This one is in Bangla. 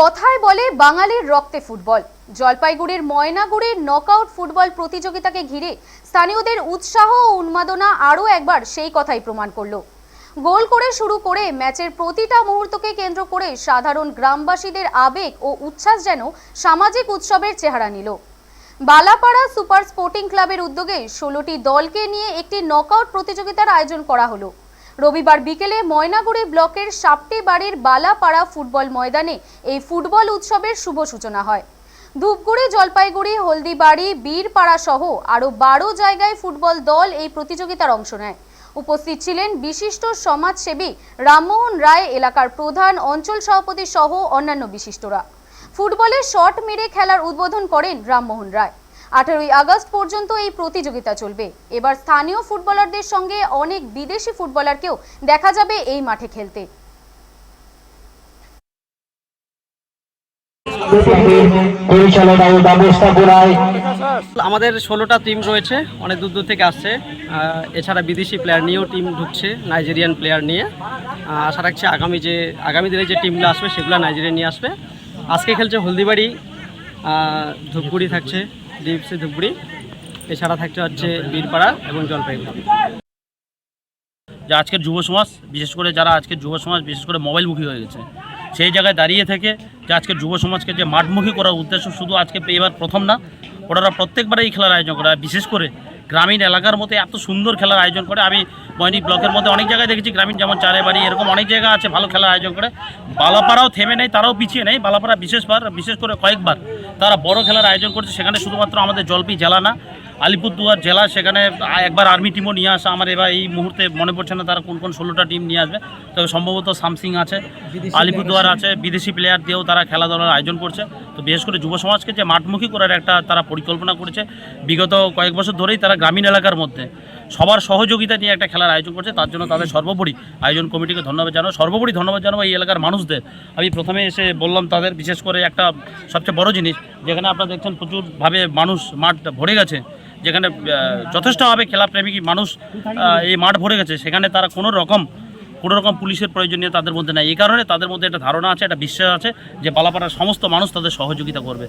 কথায় বলে বাঙালির রক্তে ফুটবল। জলপাইগুড়ির ময়নাগুড়ির নকআউট ফুটবল প্রতিযোগিতাকে ঘিরে স্থানীয়দের উৎসাহ ও উন্মাদনা আরও একবার সেই কথাই প্রমাণ করল। গোল করে শুরু করে ম্যাচের প্রতিটা মুহূর্তকে কেন্দ্র করে সাধারণ গ্রামবাসীদের আবেগ ও উচ্ছ্বাস যেন সামাজিক উৎসবের চেহারা নিল। বালাপাড়া সুপার স্পোর্টিং ক্লাবের উদ্যোগে ষোলোটি দলকে নিয়ে একটি নকআউট প্রতিযোগিতার আয়োজন করা হলো। রবিবার বিকেলে ময়নাগুড়ি ব্লকের সাপটি বাড়ির বালাপাড়া ফুটবল ময়দানে এই ফুটবল উৎসবের শুভ সূচনা হয়। ধূপগুড়ি, জলপাইগুড়ি, হলদিবাড়ি, বীরপাড়া সহ আরও বারো জায়গায় ফুটবল দল এই প্রতিযোগিতার অংশ নেয়। উপস্থিত ছিলেন বিশিষ্ট সমাজসেবী রামমোহন রায়, এলাকার প্রধান অঞ্চল সভাপতি সহ অন্যান্য বিশিষ্টরা। ফুটবলে শট মেরে খেলার উদ্বোধন করেন রামমোহন রায়। আঠারোই আগস্ট পর্যন্ত এই প্রতিযোগিতা চলবে। এবার স্থানীয় ফুটবলারদের সঙ্গে অনেক বিদেশি ফুটবলারকেও দেখা যাবে এই মাঠে খেলতে। আমাদের ষোলোটা টিম রয়েছে, অনেক দূর দূর থেকে আসছে। এছাড়া বিদেশি প্লেয়ার নিয়েও টিম ঢুকছে নাইজেরিয়ান প্লেয়ার নিয়ে। আশা রাখছি আগামী যে, আগামী দিনে যে টিমগুলো আসবে, সেগুলো নাইজেরিয়া নিয়ে আসবে। আজকে খেলছে হলদিবাড়ি ধূপগুড়ি থাকছে। ডিপসি ধূপগুড়ি। এছাড়া থাকছে হচ্ছে বীরপাড়া এবং জলপাইগুড়ি। যে আজকের যুব সমাজ, বিশেষ করে যারা আজকের যুব সমাজ, বিশেষ করে মোবাইলমুখী হয়ে গেছে, সেই জায়গায় দাঁড়িয়ে থেকে যে আজকের যুব সমাজকে যে মাঠমুখী করার উদ্দেশ্য শুধু আজকে এবার প্রথম না, ওনারা প্রত্যেকবারে এই খেলার আয়োজন করে। বিশেষ করে গ্রামীণ এলাকার মতো এত সুন্দর খেলার আয়োজন করে। আমি ময়নিক ব্লকের মধ্যে অনেক জায়গায় দেখেছি গ্রামীণ যেমন চারে বাড়ি এরকম অনেক জায়গা আছে ভালো খেলার আয়োজন করে। বালাপাড়াও থেমে নেই তারাও পিছিয়ে নেই বালাপাড়া বিশেষবার বিশেষ করে কয়েকবার তারা বড় খেলার আয়োজন করছে। সেখানে শুধুমাত্র আমাদের জলপি জেলা না আলিপুরদুয়ার জেলা সেখানে একবার আর্মি টিমও নিয়ে আসা আমার এবার এই মুহূর্তে মনে পড়ছে না তারা কোন কোন ষোলোটা টিম নিয়ে আসবে। তবে সম্ভবত সামসিং আছে আলিপুরদুয়ার আছে বিদেশি প্লেয়ার দিয়েও তারা খেলাধুলার আয়োজন করছে। তো বিশেষ করে যুব সমাজকে যে মাঠমুখী করার একটা তারা পরিকল্পনা করেছে বিগত কয়েক বছর ধরেই তারা গ্রামীণ এলাকার মধ্যে। সবার সহযোগিতা নিয়ে একটা খেলার আয়োজন করছে, তার জন্য তাদের সর্বোপরি আয়োজন কমিটিকে ধন্যবাদ জানাব সর্বোপরি ধন্যবাদ জানাব এই এলাকার মানুষদের। আমি প্রথমে এসে বললাম তাদের, বিশেষ করে একটা সবচেয়ে বড় জিনিস, যেখানে আপনারা দেখছেন প্রচুরভাবে মানুষ মাঠ ভরে গেছে, যেখানে যথেষ্টভাবে খেলাপ্রেমিক মানুষ এই মাঠ ভরে গেছে, সেখানে তারা কোনো রকম কোনো রকম পুলিশের প্রয়োজনীয় তাদের মধ্যে নাই। এই কারণে তাদের মধ্যে একটা ধারণা আছে, একটা বিশ্বাস আছে যে পালাপাড়ার সমস্ত মানুষ তাদের সহযোগিতা করবে।